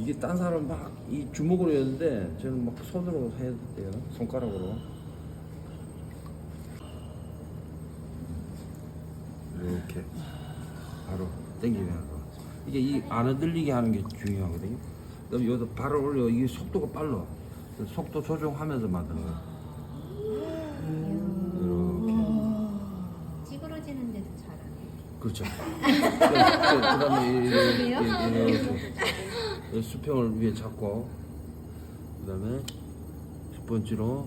이게 딴 사람 막 이 주먹으로 했는데 저는 막 손으로 해야 돼요. 손가락으로. 이렇게 바로 당기면 하고 이게 이 안 흔들리게 하는 게 중요하거든요. 그럼 여기다 바로 올려 이게 속도가 빨라. 속도 조정하면서 만드는 거예요. 이렇게. 찌그러지는데도 잘하네. 그렇죠. 그 다음에 이, 이, 이, 이 수평을 위에 잡고 그 다음에 스펀지로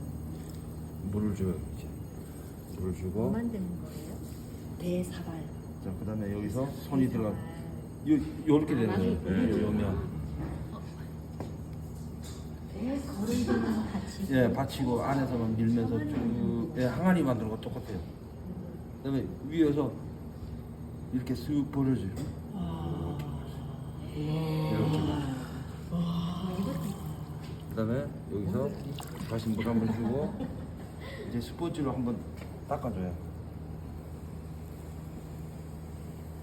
물을 줘요. 이제 물을 뭐 주고 만드는 거예요? 대사발. 자, 그 다음에 여기서 손이 들어가 요, 요렇게 되는 거예요. 예, 요, 요면 같이. 예, 받치고 안에서만 밀면서 쭉 예, 항아리 만드는 거 똑같아요. 그 다음에 위에서 이렇게 쓱 버려줘요. 이렇게. 그 다음에 여기서 다시 물 한 번 주고 이제 스펀지로 한번 닦아줘요.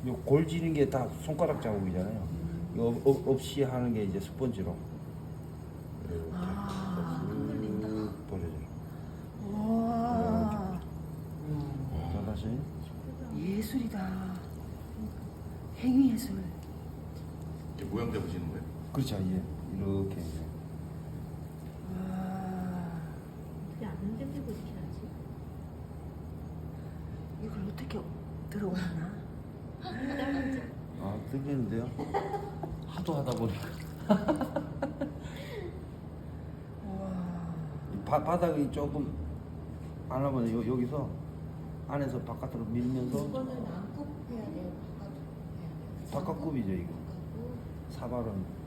요 골지는 게 다 손가락 자국이잖아요. 이거 없- 없- 없이 하는 게 이제 스펀지로 이렇게 쓱 버려줘요. 와 자 다시 예술이다. 행위 예술. 이제 모양 잡으시는 거예요? 그렇죠 예 이렇게 이제. 와안 흔들리고 해야지. 이걸 어떻게 들어오나? 아 들리는데요? 하도 하다 보니까 이 바, 바닥이 조금 안 하면 요, 여기서 안에서 바깥으로 밀면서 이거는 안고 해야 돼요. 바깥굽이죠 이거 사발은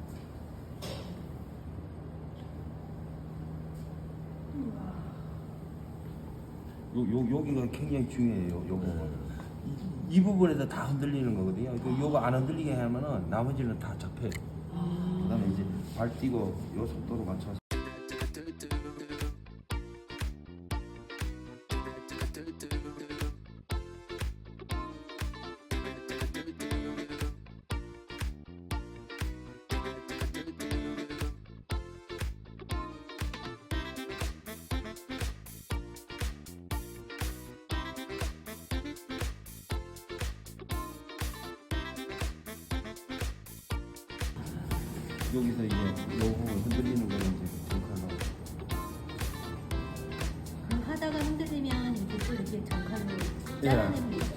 요, 요, 여기가 굉장히 중요해요 요 부분 이, 이 부분에서 다 흔들리는 거거든요. 그 요거 안 흔들리게 하면은 나머지는 다 잡혀요. 그 다음에 이제 발 띄고 요 속도로 맞춰서 여기서 이제 요 부분 흔들리는 거는 이제 정칼로 그럼 하다가 흔들리면 이게 또 이렇게 정칼로 예. 잘라내면 되죠.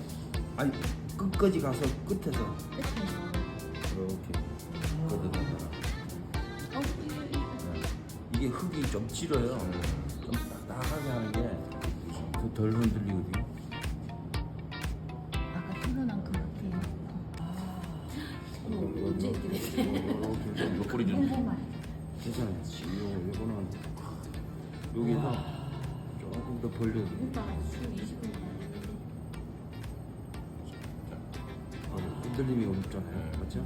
아니 끝까지 가서 끝에서 끝에서. 이렇게 걷어내면 어, 이거. 이게 흙이 좀 질어요. 좀 딱딱하게 하는 게덜 흔들리거든요. 이렇게 좀. 괜찮아요. 요 요거는 여기서 조금 더 20분 남았는데. 어, 흔들림이 없잖아요. 맞죠? 요-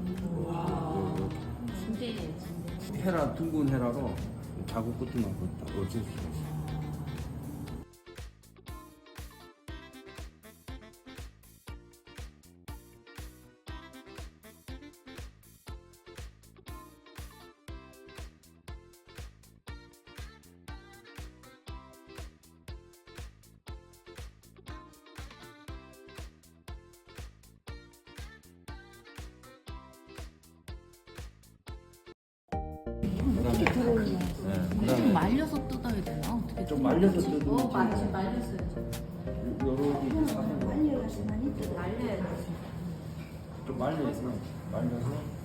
요- 요-. 헤라 둥근 헤라로 자국 끝만 딱 어쩔 수가 있어 그다음에 네, 그다음에 말려서 뜯어야 되나? 어떻게 좀 말려서 뜯으면 어, 말지 말렸어요. 이제 사선 말려야지 많이. 말려야 돼. 좀 말려서 말려서